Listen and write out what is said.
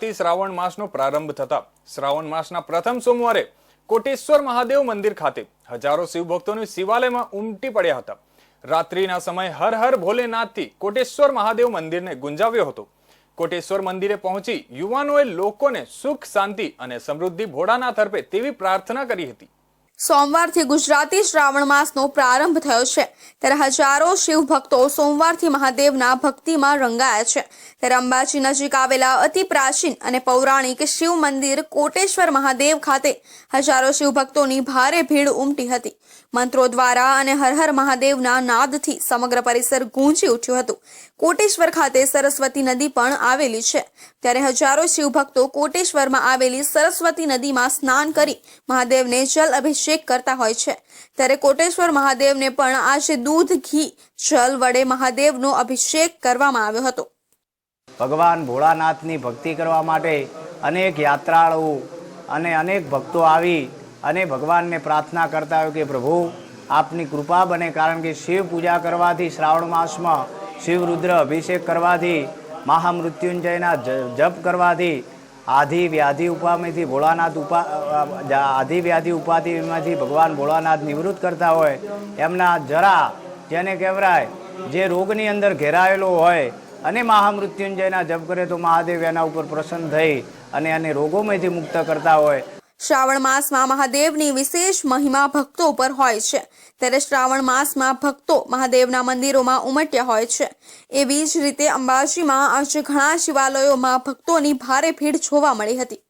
શ્રાવણ માસનો પ્રારંભ થતા શ્રાવણ માસના પ્રથમ સોમવારે કોટેશ્વર મહાદેવ મંદિર ખાતે હજારો શિવભક્તોની શિવાલયમાં ઉમટી પડ્યા હતા. રાત્રિના સમયે હર હર ભોલેનાથથી કોટેશ્વર મહાદેવ મંદિરને ગુંજાવ્યો હતો. કોટેશ્વર મંદિરે પહોંચી યુવાનોએ લોકોને સુખ, શાંતિ અને સમૃદ્ધિ ભોળાનાથ અર્પે તેવી પ્રાર્થના કરી હતી. સોમવારથી ગુજરાતી શ્રાવણ માસનો પ્રારંભ થયો છે. ત્યારે હજારો શિવ ભક્તો સોમવારથી મહાદેવના ભક્તિમાં રંગાયા છે. ત્યારે અંબાજી નજીક આવેલા અતિ પ્રાચીન અને પૌરાણિક શિવ મંદિર કોટેશ્વર મહાદેવ ખાતે હજારો શિવ ભક્તોની ભારે ભીડ ઉમટી હતી. મંત્રો દ્વારા અને હર હર મહાદેવના નાદથી સમગ્ર પરિસર ગૂંજી ઉઠ્યું હતું. કોટેશ્વર ખાતે સરસ્વતી નદી પણ આવેલી છે. ત્યારે હજારો શિવ ભક્તો કોટેશ્વરમાં આવેલી સરસ્વતી નદીમાં સ્નાન કરી મહાદેવને જલ અભિષેક કરતા હોય છે. ત્યારે કોટેશ્વર મહાદેવને પણ આજે દૂધ, ઘી, જલ વડે મહાદેવનો અભિષેક કરવામાં આવ્યો હતો. ભગવાન ભોળાનાથની ભક્તિ કરવા માટે અનેક યાત્રાળુઓ અને અનેક ભક્તો આવી અને ભગવાનને પ્રાર્થના કરતા હોય કે પ્રભુ, આપની કૃપા બને કારણ કે શિવ પૂજા કરવાથી શ્રાવણ માસમાં શિવ રુદ્ર અભિષેક કરવાથી, મહામૃત્યુંજયના જપ કરવાથી આધિ વ્યાધિ ઉપામીથી ભોળાનાથ ઉપા આધિ વ્યાધિ ઉપાધિમાંથી ભગવાન ભોળાનાથ નિવૃત્ત કરતા હોય, એમના જરા જેને કહેવાય, જે રોગની અંદર ઘેરાયેલો હોય અને મહામૃત્યુંજયના જપ કરે તો મહાદેવ એના ઉપર પ્રસન્ન થઈ અને એને રોગોમાંથી મુક્ત કરતા હોય. શ્રાવણ માસમાં મહાદેવની વિશેષ મહિમા ભક્તો પર હોય છે. ત્યારે શ્રાવણ માસમાં ભક્તો મહાદેવના મંદિરોમાં ઉમટ્યા હોય છે. એવી જ રીતે અંબાજીમાં આજે ઘણા શિવાલયોમાં ભક્તોની ભારે ભીડ જોવા મળી હતી.